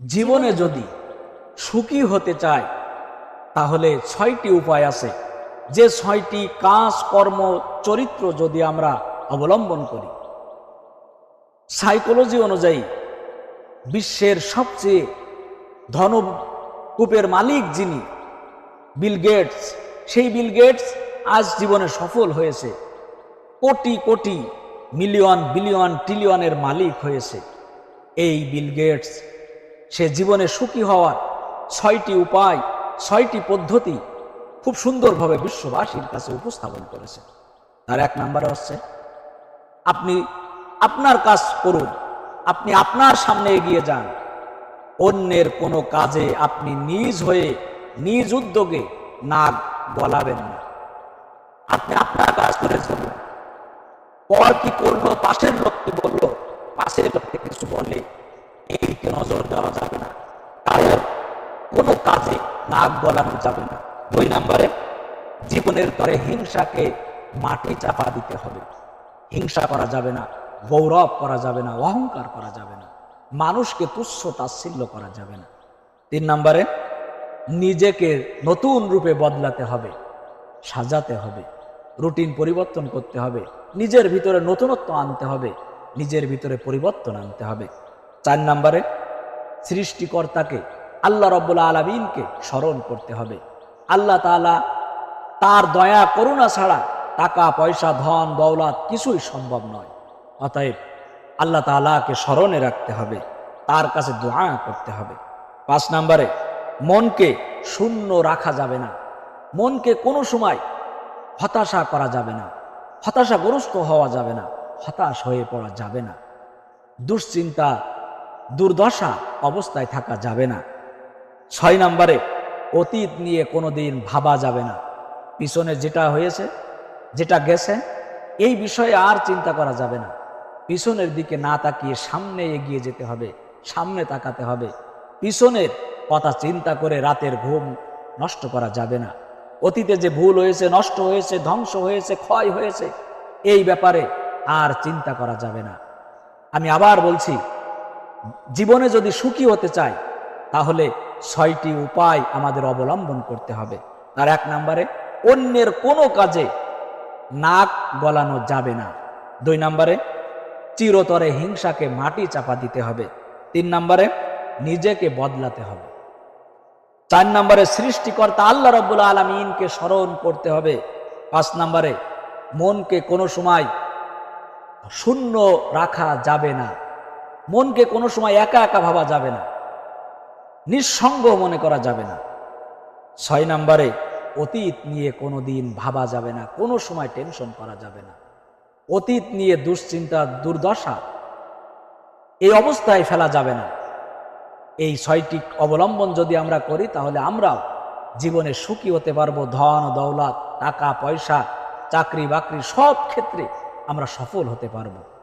জীবনে যদি সুখী হতে চায়, তাহলে ছয়টি উপায় আছে। যে ছয়টি কাজ, কর্ম, চরিত্র যদি আমরা অবলম্বন করি সাইকোলজি অনুযায়ী বিশ্বের সবচেয়ে ধনকূপের মালিক যিনি বিল গেটস সেই বিল গেটস আজ জীবনে সফল হয়েছে। কোটি কোটি মিলিয়ন, বিলিয়ন ট্রিলিয়নের মালিক হয়েছে। এই বিল গেটস সে জীবনে সুখী হওয়ার ছয়টি উপায়, ছয়টি পদ্ধতি খুব সুন্দরভাবে বিশ্ববাসীর কাছে উপস্থাপন করেছে। তার এক নম্বরে হচ্ছে, আপনি আপনার কাজ করুন, আপনি আপনার সামনে এগিয়ে যান। অন্যের কোনো কাজে আপনি নিজ হয়ে, নিজ উদ্যোগে নাক গলাবেন না। আপনি আপনার কাজ করে চলুন। পর কি করল? পাশের লোককে বলল, পাশের লোককে কিছু বলে নজর দেওয়া যাবে না। কারণ কোনো কাজে নাক যাবে না। দুই নম্বরে, জীবনের হিংসাকে মাটি চাপা দিতে হবে। হিংসা করা যাবে না, গৌরব করা যাবে না, অহংকার করা যাবে না। মানুষকে তুচ্ছ তাচ্ছিল্য করা যাবে না। তিন নম্বরে, নিজেকে নতুন রূপে বদলাতে হবে, সাজাতে হবে, রুটিন পরিবর্তন করতে হবে, নিজের ভিতরে নতুনত্ব আনতে হবে, নিজের ভিতরে পরিবর্তন আনতে হবে। চার নম্বরে, সৃষ্টিকর্তাকে, আল্লাহ রব্বুল আলমিনকে স্মরণ করতে হবে। আল্লাহ তাআলা তার দয়া, করুণা ছাড়া টাকা, পয়সা, ধন, দৌলত কিছুই সম্ভব নয়। অতএব আল্লাহ তাআলাকে স্মরণে রাখতে হবে, তার কাছে দোয়া করতে হবে। পাঁচ নম্বরে, মনকে শূন্য রাখা যাবে না। মনকে কোনো সময় হতাশা করা যাবে না, হতাশাগ্রস্ত হওয়া যাবে না, হতাশ হয়ে পড়া যাবে না। দুশ্চিন্তা দুর্দশা অবস্থায় থাকা যাবে না। ছয় নম্বরে, অতীত নিয়ে কোনোদিন ভাবা যাবে না। পিছনে যেটা হয়েছে, যেটা গেছে, এই বিষয়ে আর চিন্তা করা যাবে না। পিছনের দিকে না তাকিয়ে সামনে এগিয়ে যেতে হবে, সামনে তাকাতে হবে। পিছনের কথা চিন্তা করে রাতের ঘুম নষ্ট করা যাবে না। অতীতে যে ভুল হয়েছে, নষ্ট হয়েছে, ধ্বংস হয়েছে, ক্ষয় হয়েছে, এই ব্যাপারে আর চিন্তা করা যাবে না। আমি আবার বলছি জীবনে যদি সুখী হতে চাই তাহলে ছয়টি উপায় আমাদের অবলম্বন করতে হবে। তার এক নম্বরে, অন্যের কোনো কাজে নাক গলানো যাবে না। দুই নম্বরে, চিরতরে হিংসাকে মাটি চাপা দিতে হবে। তিন নম্বরে, নিজেকে বদলাতে হবে। চার নম্বরে, সৃষ্টিকর্তা আল্লাহ রব্বুল আলমিনকে স্মরণ করতে হবে। পাঁচ নম্বরে, মনকে কোনো সময় শূন্য রাখা যাবে না। মনকে কোনো সময় একা একা ভাবা যাবে না। নিঃসঙ্গ মনে করা যাবে না। ছয় নম্বরে, অতীত নিয়ে কোনো দিন ভাবা যাবে না, কোনো সময় টেনশন করা যাবে না। অতীত নিয়ে দুশ্চিন্তা, দুর্দশা, এই অবস্থায় ফেলা যাবে না। এই ছয়টি অবলম্বন যদি আমরা করি, তাহলে আমরাও জীবনে সুখী হতে পারব। ধন, দৌলত, টাকা, পয়সা চাকরি বাকরি সব ক্ষেত্রে আমরা সফল হতে পারব।